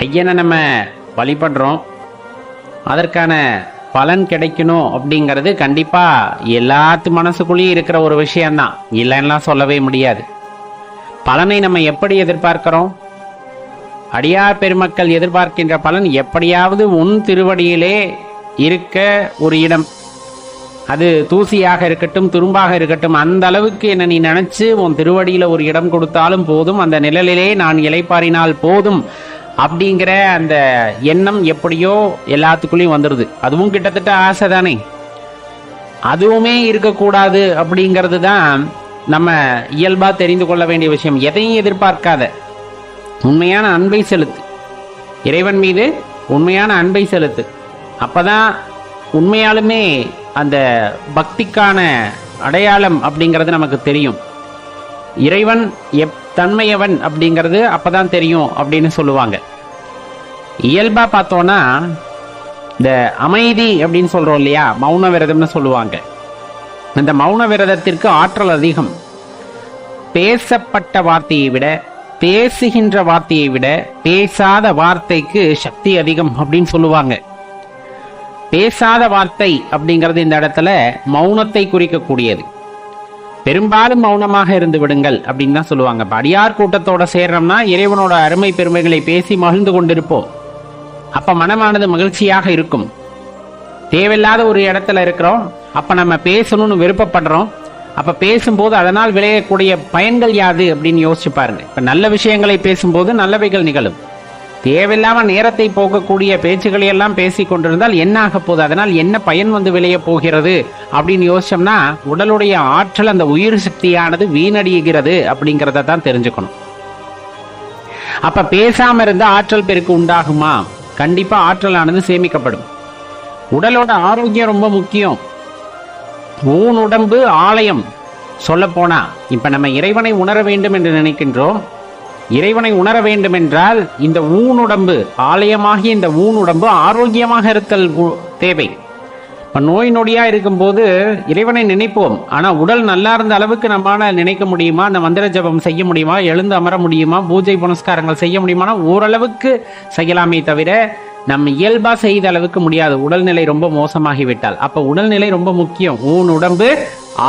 ஐயனை நம்ம வழிபடுறோம். அதற்கான பலன் கிடைக்கணும் அப்படிங்கிறது கண்டிப்பாக எல்லாத்து மனசுக்குள்ளேயும் இருக்கிற ஒரு விஷயம்தான். இல்லைன்னா சொல்லவே முடியாது. பலனை நம்ம எப்படி எதிர்பார்க்கிறோம்? அடியார் பெருமக்கள் எதிர்பார்க்கின்ற பலன் எப்படியாவது உன் திருவடியிலே இருக்க ஒரு இடம். அது தூசியாக இருக்கட்டும் துரும்பாக இருக்கட்டும் அந்த அளவுக்கு என்ன நீ நினைச்சு உன் திருவடியில ஒரு இடம் கொடுத்தாலும் போதும். அந்த நிழலிலே நான் இலைப்பாரினால் போதும். அப்படிங்கிற அந்த எண்ணம் எப்படியோ எல்லாத்துக்குள்ளேயும் வந்துடுது அதுவும் கிட்டத்தட்ட ஆசை தானே. அதுவுமே இருக்கக்கூடாது அப்படிங்கிறது தான் நம்ம இயல்பாக தெரிந்து கொள்ள வேண்டிய விஷயம். எதையும் எதிர்பார்க்காத. உண்மையான அன்பை செலுத்து. இறைவன் மீது உண்மையான அன்பை செலுத்து. அப்போதான் உண்மையாலுமே அந்த பக்திக்கான அடையாளம் அப்படிங்கிறது நமக்கு தெரியும். இறைவன் எப் தன்மையவன் அப்படிங்கிறது அப்போதான் தெரியும் அப்படின்னு சொல்லுவாங்க. இயல்பாக பார்த்தோன்னா இந்த அமைதி அப்படின்னு சொல்கிறோம் இல்லையா? மௌன விரதம்னு சொல்லுவாங்க. இந்த மௌன விரதத்திற்கு ஆற்றல் அதிகம். பேசப்பட்ட வார்த்தையை விட பேசுகின்ற வார்த்தையை விட பேசாத வார்த்தைக்கு சக்தி அதிகம் அப்படின்னு சொல்லுவாங்க. பேசாத வார்த்தை அப்படிங்கிறது இந்த இடத்துல மௌனத்தை குறிக்கக்கூடியது. பெரும்பாலும் மௌனமாக இருந்து விடுங்கள் அப்படின்னு தான் சொல்லுவாங்க. படியார் அடியார் கூட்டத்தோட சேர்றோம்னா இறைவனோட அருமை பெருமைகளை பேசி மகிழ்ந்து கொண்டிருப்போம். அப்ப மனமானது மகிழ்ச்சியாக இருக்கும். தேவையில்லாத ஒரு இடத்துல இருக்கிறோம். அப்ப நம்ம பேசணும்னு விருப்பப்படுறோம். அப்ப பேசும்போது அதனால் விளையக்கூடிய பயன்கள் யாது அப்படின்னு யோசிச்சு பாருங்க. இப்ப நல்ல விஷயங்களை பேசும்போது நல்லவைகள் நிகழும். தேவையில்லாம நேரத்தை போக்கக்கூடிய பேச்சுக்களை எல்லாம் பேசி கொண்டிருந்தால் என்ன ஆக போகுது? அதனால் என்ன பயன் வந்து விளைய போகிறது? அப்படின்னு யோசிச்சோம்னா உடலுடைய ஆற்றல் அந்த உயிர் சக்தியானது வீணடிகிறது அப்படிங்கிறத தான் தெரிஞ்சுக்கணும். அப்ப பேசாம இருந்தா ஆற்றல் பெருக்கு உண்டாகுமா? கண்டிப்பாக ஆற்றலானது சேமிக்கப்படும். உடலோட ஆரோக்கியம் ரொம்ப முக்கியம். ஊன் உடம்பு ஆலயம். சொல்லப்போனால் இப்போ நம்ம இறைவனை உணர வேண்டும் என்று நினைக்கின்றோம். இறைவனை உணர வேண்டும் என்றால் இந்த ஊனுடம்பு ஆலயமாகிய இந்த ஊனுடம்பு ஆரோக்கியமாக இருத்தல் தேவை. இப்போ நோய் நொடியாக இருக்கும்போது இறைவனை நினைப்போம். ஆனால் உடல் நல்லா இருந்த அளவுக்கு நம்மளால் நினைக்க முடியுமா? அந்த மந்திர ஜபம் செய்ய முடியுமா? எழுந்து அமர முடியுமா? பூஜை புனஸ்காரங்கள் செய்ய முடியுமானா ஓரளவுக்கு செய்யலாமே தவிர நம்ம இயல்பாக செய்த அளவுக்கு முடியாது. உடல்நிலை ரொம்ப மோசமாகிவிட்டால். அப்போ உடல்நிலை ரொம்ப முக்கியம். ஊன் உடம்பு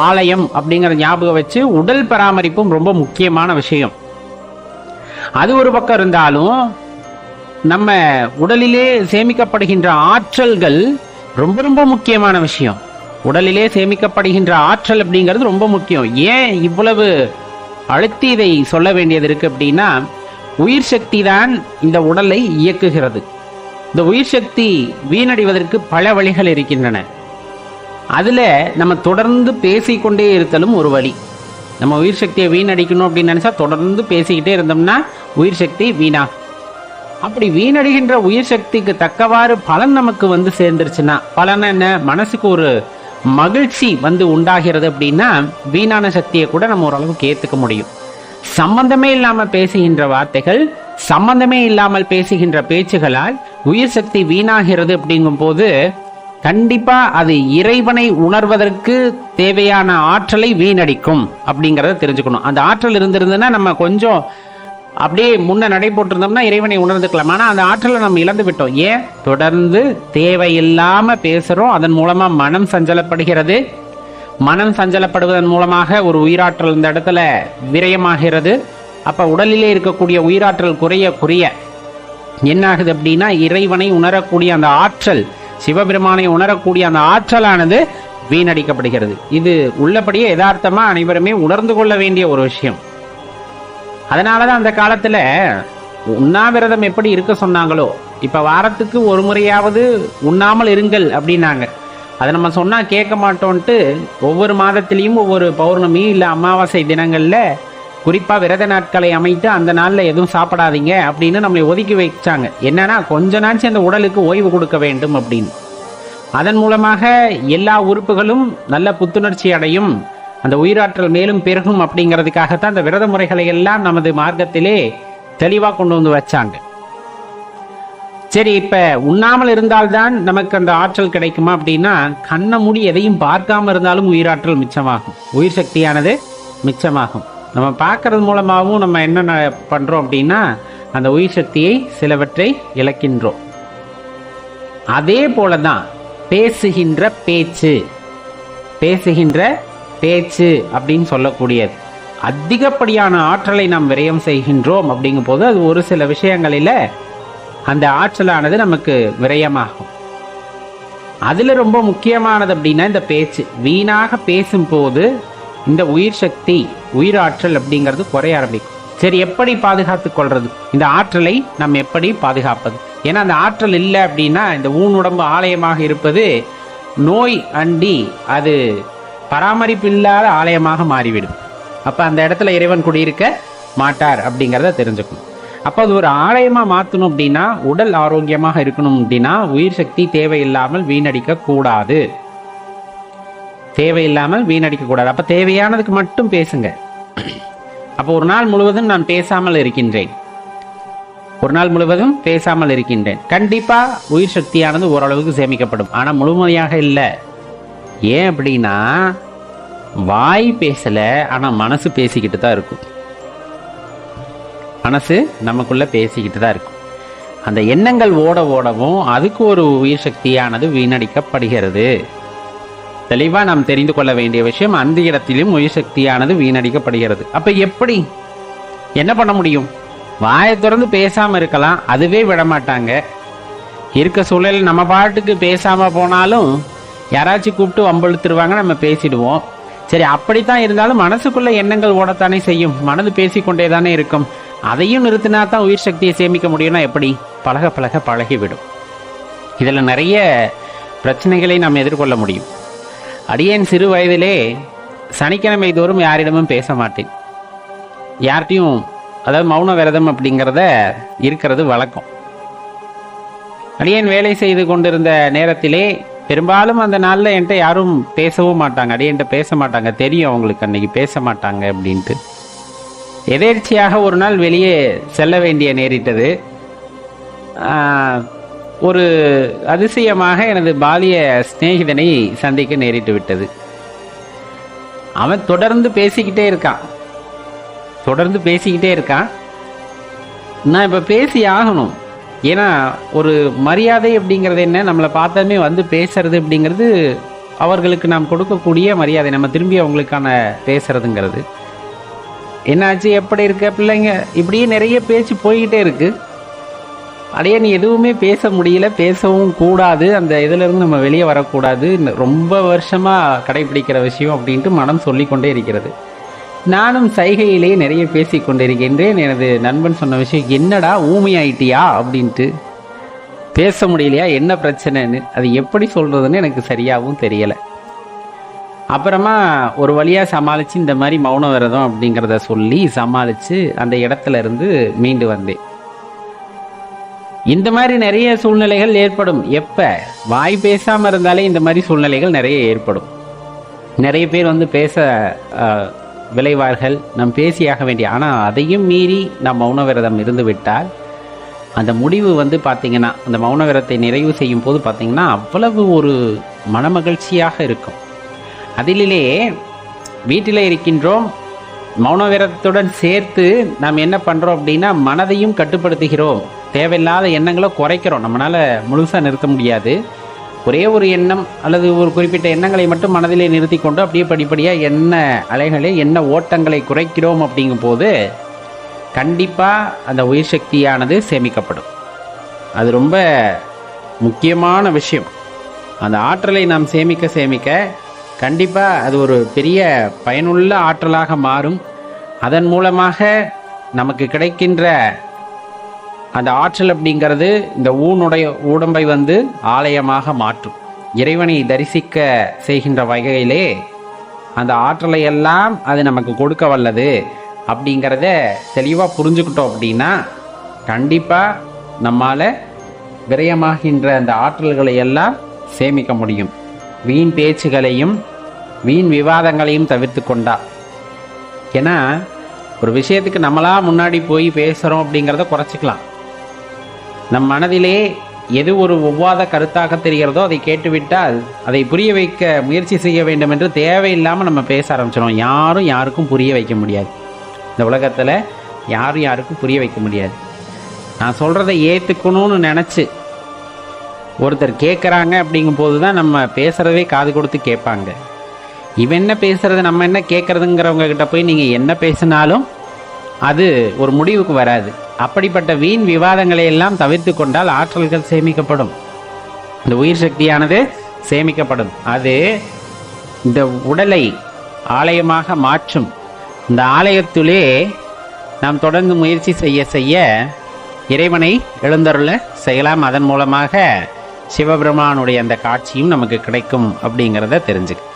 ஆலயம் அப்படிங்கிற ஞாபகம் வச்சு உடல் பராமரிப்பும் ரொம்ப முக்கியமான விஷயம். அது ஒரு பக்கம் இருந்தாலும் நம்ம உடலிலே சேமிக்கப்படுகின்ற ஆற்றல்கள் ரொம்ப ரொம்ப முக்கியமான விஷயம். உடலிலே சேமிக்கப்படுகின்ற ஆற்றல் அப்படிங்கிறது ரொம்ப முக்கியம். ஏன் இவ்வளவு அழுத்தி இதை சொல்ல வேண்டியது இருக்கு அப்படின்னா உயிர் சக்தி தான் இந்த உடலை இயக்குகிறது. இந்த உயிர் சக்தி வீணடைவதற்கு பல வழிகள் இருக்கின்றன. அதில் நம்ம தொடர்ந்து பேசிக்கொண்டே இருத்தலும் ஒரு வழி. நம்ம உயிர் சக்தியை வீணடிக்கணும் அப்படின்னு நினச்சா தொடர்ந்து பேசிக்கிட்டே இருந்தோம்னா உயிர் சக்தி வீணாகும். அப்படி வீணடைகின்ற உயிர் சக்திக்கு தக்கவாறு பலன் நமக்கு வந்து சேர்ந்துருச்சுன்னா பலன் என்ன? மனசுக்கு ஒரு மகிழ்ச்சி வந்து உண்டாகிறது அப்படின்னா வீணான சக்தியை கூட நம்ம ஓரளவுக்கு ஏற்றுக்க முடியும். சம்பந்தமே இல்லாமல் பேசுகின்ற வார்த்தைகள் சம்பந்தமே இல்லாமல் பேசுகின்ற பேச்சுகளால் உயிர் சக்தி வீணாகிறது அப்படிங்கும்போது கண்டிப்பா அது இறைவனை உணர்வதற்கு தேவையான ஆற்றலை வீணடிக்கும் அப்படிங்கிறத தெரிஞ்சுக்கணும். அந்த ஆற்றல் இருந்திருந்ததுன்னா நம்ம கொஞ்சம் அப்படியே முன்ன நடை போட்டிருந்தோம்னா இறைவனை உணர்ந்துக்கலாம். ஆனா அந்த ஆற்றலை நம்ம இழந்து விட்டோம். ஏன்? தொடர்ந்து தேவையில்லாம பேசுறோம். அதன் மூலமா மனம் சஞ்சலப்படுகிறது. மனம் சஞ்சலப்படுவதன் மூலமாக ஒரு உயிராற்றல் இந்த இடத்துல விரயமாகிறது. அப்ப உடலிலே இருக்கக்கூடிய உயிராற்றல் குறைய குறைய என்ன ஆகுது அப்படின்னா இறைவனை உணரக்கூடிய அந்த ஆற்றல் சிவபெருமானை உணரக்கூடிய அந்த ஆற்றலானது வீணடிக்கப்படுகிறது. இது உள்ளபடியே யதார்த்தமா அனைவருமே உணர்ந்து கொள்ள வேண்டிய ஒரு விஷயம். அதனாலதான் அந்த காலத்துல உண்ணாவிரதம் எப்படி இருக்க சொன்னாங்களோ இப்ப வாரத்துக்கு ஒரு முறையாவது உண்ணாமல் இருங்கள் அப்படின்னாங்க. அதை நம்ம சொன்னா கேட்க மாட்டோம்ட்டு ஒவ்வொரு மாதத்திலையும் ஒவ்வொரு பௌர்ணமி இல்ல அமாவாசை தினங்கள்ல குறிப்பா விரத நாட்களை அமைத்து அந்த நாள்ல எதுவும் சாப்பிடாதீங்க அப்படின்னு நம்மளை ஒதுக்கி வச்சாங்க. என்னன்னா கொஞ்ச நாச்சு அந்த உடலுக்கு ஓய்வு கொடுக்க வேண்டும் அப்படின்னு. அதன் மூலமாக எல்லா உறுப்புகளும் நல்ல புத்துணர்ச்சி அடையும். அந்த உயிராற்றல் மேலும் பெருகும் அப்படிங்கிறதுக்காகத்தான் அந்த விரத முறைகளை எல்லாம் நமது மார்க்கத்திலே தெளிவாக கொண்டு வந்து வச்சாங்க. சரி இப்ப உண்ணாமல் இருந்தால்தான் நமக்கு அந்த ஆற்றல் கிடைக்குமா அப்படின்னா கண்ணை மூடி எதையும் பார்க்காம இருந்தாலும் உயிராற்றல் மிச்சமாகும். உயிர் சக்தியானது மிச்சமாகும். நம்ம பார்க்கறது மூலமாகவும் நம்ம என்ன பண்றோம் அப்படின்னா அந்த உயிர் சக்தியை சிலவற்றை இழக்கின்றோம். அதே போலதான் பேசுகின்ற பேச்சு. பேசுகின்ற பேச்சு அப்படின்னு சொல்லக்கூடியது. அதிகப்படியான ஆற்றலை நாம் விரயம் செய்கின்றோம் அப்படிங்கும் போது அது ஒரு சில விஷயங்களில் அந்த ஆற்றலானது நமக்கு விரயமாகும். அதில் ரொம்ப முக்கியமானது அப்படின்னா இந்த பேச்சு. வீணாக பேசும்போது இந்த உயிர் சக்தி உயிர் ஆற்றல் அப்படிங்கிறது குறைய ஆரம்பிக்கும். சரி எப்படி பாதுகாத்து கொள்வது இந்த ஆற்றலை நாம் எப்படி பாதுகாப்பது? ஏன்னா அந்த ஆற்றல் இல்லை அப்படின்னா இந்த ஊன் உடம்பு ஆலயமாக இருப்பது நோய் அண்டி அது பராமரிப்பு இல்லாத ஆலயமாக மாறிவிடும். அப்போ அந்த இடத்துல இறைவன் குடியிருக்க மாட்டார் அப்படிங்கிறத தெரிஞ்சுக்கணும். அப்போ அது ஒரு ஆலயமாக மாற்றணும் அப்படின்னா உடல் ஆரோக்கியமாக இருக்கணும் அப்படின்னா உயிர் சக்தி தேவையில்லாமல் வீணடிக்க கூடாது. தேவையில்லாமல் வீணடிக்க கூடாது. தேவையானதுக்கு மட்டும் பேசுங்க. அப்போ ஒரு நாள் முழுவதும் நான் பேசாமல் இருக்கின்றேன். ஒரு நாள் முழுவதும் பேசாமல் இருக்கின்றேன். கண்டிப்பாக உயிர் சக்தியானது ஓரளவுக்கு சேமிக்கப்படும். ஆனால் முழுமையாக இல்லை. ஏன் அப்படின்னா வாய் பேசலை ஆனால் மனசு பேசிக்கிட்டு தான் இருக்கும். மனசு நமக்குள்ளே பேசிக்கிட்டு தான் இருக்கும். அந்த எண்ணங்கள் ஓட ஓடவும் அதுக்கு ஒரு உயிர் சக்தியானது வீணடிக்கப்படுகிறது. தெளிவாக நாம் தெரிந்து கொள்ள வேண்டிய விஷயம் அந்த இடத்திலும் உயிர் சக்தியானது வீணடிக்கப்படுகிறது. அப்போ எப்படி? என்ன பண்ண முடியும்? வாயை திறந்து பேசாமல் இருக்கலாம் அதுவே விட மாட்டாங்க இருக்க சூழல் நம்ம பாட்டுக்கு பேசாமல் போனாலும் யாராச்சும் கூப்பிட்டு வம்பழுத்துருவாங்க நம்ம பேசிடுவோம். சரி அப்படித்தான் இருந்தாலும் மனசுக்குள்ள எண்ணங்கள் ஓடத்தானே செய்யும். மனது பேசிக்கொண்டே தானே இருக்கும். அதையும் நிறுத்தினா தான் உயிர் சக்தியை சேமிக்க முடியும்னா எப்படி? பழக பழக பழகிவிடும். இதில் நிறைய பிரச்சனைகளை நாம் எதிர்கொள்ள முடியும். அடியேன் சிறு வயதிலே சனிக்கிழமை தோறும் யாரிடமும் பேச மாட்டேன். யார்கிட்டையும் அதாவது மௌன விரதம் அப்படிங்கிறத இருக்கிறது வழக்கம். அடியேன் வேலை செய்து கொண்டிருந்த நேரத்திலே பெரும்பாலும் அந்த நாளில் என்கிட்ட யாரும் பேசவும் மாட்டாங்க. அடியன்ட்ட பேச மாட்டாங்க. தெரியும் அவங்களுக்கு. அன்னைக்கு பேச மாட்டாங்க அப்படின்ட்டு. எதேர்ச்சியாக ஒரு நாள் வெளியே செல்ல வேண்டிய நேரிட்டது. ஒரு அதிசயமாக எனது பாலிய சிநேகிதனை சந்திக்க நேரிட்டு விட்டது. அவன் தொடர்ந்து பேசிக்கிட்டே இருக்கான் தொடர்ந்து பேசிக்கிட்டே இருக்கான் நான் இப்போ பேசி ஆகணும். ஏன்னா ஒரு மரியாதை அப்படிங்கிறது என்ன? நம்மளை பார்த்தோமே வந்து பேசுறது அப்படிங்கிறது அவர்களுக்கு நாம் கொடுக்கக்கூடிய மரியாதை நம்ம திரும்பி அவங்களுக்கான பேசுறதுங்கிறது. என்னாச்சு? எப்படி இருக்க? பிள்ளைங்க இப்படியே நிறைய பேச்சு போய்கிட்டே இருக்கு. அடைய நீ எதுவுமே பேச முடியல பேசவும் கூடாது அந்த இதுலேருந்து நம்ம வெளியே வரக்கூடாது ரொம்ப வருஷமாக கடைபிடிக்கிற விஷயம் அப்படின்ட்டு மனம் சொல்லிக்கொண்டே இருக்கிறது. நானும் சைகையிலே நிறைய பேசி கொண்டிருக்கின்றேன். எனது நண்பன் சொன்ன விஷயம் என்னடா ஊமையாயிட்டியா? அப்படின்ட்டு. பேச முடியலையா? என்ன பிரச்சனைன்னு? அது எப்படி சொல்கிறதுன்னு எனக்கு சரியாகவும் தெரியலை. அப்புறமா ஒரு வழியாக சமாளித்து இந்த மாதிரி மௌன விரதம் அப்படிங்கிறத சொல்லி சமாளித்து அந்த இடத்துல இருந்து மீண்டு வந்தேன். இந்த மாதிரி நிறைய சூழ்நிலைகள் ஏற்படும். எப்போ? வாய் பேசாமல் இருந்தாலே இந்த மாதிரி சூழ்நிலைகள் நிறைய ஏற்படும். நிறைய பேர் வந்து பேச விளைவார்கள். நாம் பேசியாக வேண்டிய ஆனால் அதையும் மீறி நாம் மௌன விரதம் இருந்து விட்டால் அந்த முடிவு வந்து பார்த்தீங்கன்னா அந்த மௌன விரதத்தை நிறைவு செய்யும் போது பார்த்திங்கன்னா அவ்வளவு ஒரு மனமகிழ்ச்சியாக இருக்கும். அதிலே வீட்டில் இருக்கின்றோம் மௌன விரதத்துடன் சேர்த்து நாம் என்ன பண்ணுறோம் அப்படின்னா மனதையும் கட்டுப்படுத்துகிறோம். தேவையில்லாத எண்ணங்களை குறைக்கிறோம். நம்மளால் முழுசாக நிறுத்த முடியாது. ஒரே ஒரு எண்ணம் அல்லது ஒரு குறிப்பிட்ட எண்ணங்களை மட்டும் மனதிலே நிறுத்தி கொண்டு அப்படியே படிப்படியாக என்ன அலைகளை என்ன ஓட்டங்களை குறைக்கிறோம் அப்படிங்கும் போது கண்டிப்பாக அந்த உயிர் சக்தியானது சேமிக்கப்படும். அது ரொம்ப முக்கியமான விஷயம். அந்த ஆற்றலை நாம் சேமிக்க சேமிக்க கண்டிப்பாக அது ஒரு பெரிய பயனுள்ள ஆற்றலாக மாறும். அதன் மூலமாக நமக்கு கிடைக்கின்ற அந்த ஆற்றல் அப்படிங்கிறது இந்த ஊனுடைய உடம்பை வந்து ஆலயமாக மாற்றும். இறைவனை தரிசிக்க செய்கின்ற வகையிலே அந்த ஆற்றலை எல்லாம் அது நமக்கு கொடுக்க வல்லது அப்படிங்கிறத தெளிவாக புரிஞ்சுக்கிட்டோம் அப்படின்னா கண்டிப்பாக நம்மால் விரயமாகின்ற அந்த ஆற்றல்களை எல்லாம் சேமிக்க முடியும். வீண் பேச்சுகளையும் வீண் விவாதங்களையும் தவிர்த்து கொண்டா. ஏன்னா ஒரு விஷயத்துக்கு நம்மளாக முன்னாடி போய் பேசுகிறோம் அப்படிங்கிறத குறைச்சிக்கலாம். நம் மனதிலே எது ஒரு ஒவ்வாத கருத்தாக தெரிகிறதோ அதை கேட்டுவிட்டால் அதை புரிய வைக்க முயற்சி செய்ய வேண்டும் என்று தேவையில்லாமல் நம்ம பேச ஆரம்பிச்சிடும் யாரும் யாருக்கும் புரிய வைக்க முடியாது. இந்த உலகத்தில் யாரும் யாருக்கும் புரிய வைக்க முடியாது. நான் சொல்கிறத ஏற்றுக்கணும்னு நினச்சி ஒருத்தர் கேட்குறாங்க அப்படிங்கும்போது தான் நம்ம பேசுகிறதே காது கொடுத்து கேட்பாங்க. இவன் என்ன பேசுகிறது நம்ம என்ன கேட்குறதுங்கிறவங்க கிட்ட போய் நீங்கள் என்ன பேசினாலும் அது ஒரு முடிவுக்கு வராது. அப்படிப்பட்ட வீண் விவாதங்களை எல்லாம் தவிர்த்து கொண்டால் ஆற்றல்கள் சேமிக்கப்படும். இந்த உயிர் சக்தியானது சேமிக்கப்படும். அது இந்த உடலை ஆலயமாக மாற்றும். இந்த ஆலயத்திலே நாம் தொடர்ந்து முயற்சி செய்ய செய்ய இறைவனை எழுந்தருள செய்யலாம். அதன் மூலமாக சிவபெருமானுடைய அந்த காட்சியும் நமக்கு கிடைக்கும் அப்படிங்கிறத தெரிஞ்சுக்க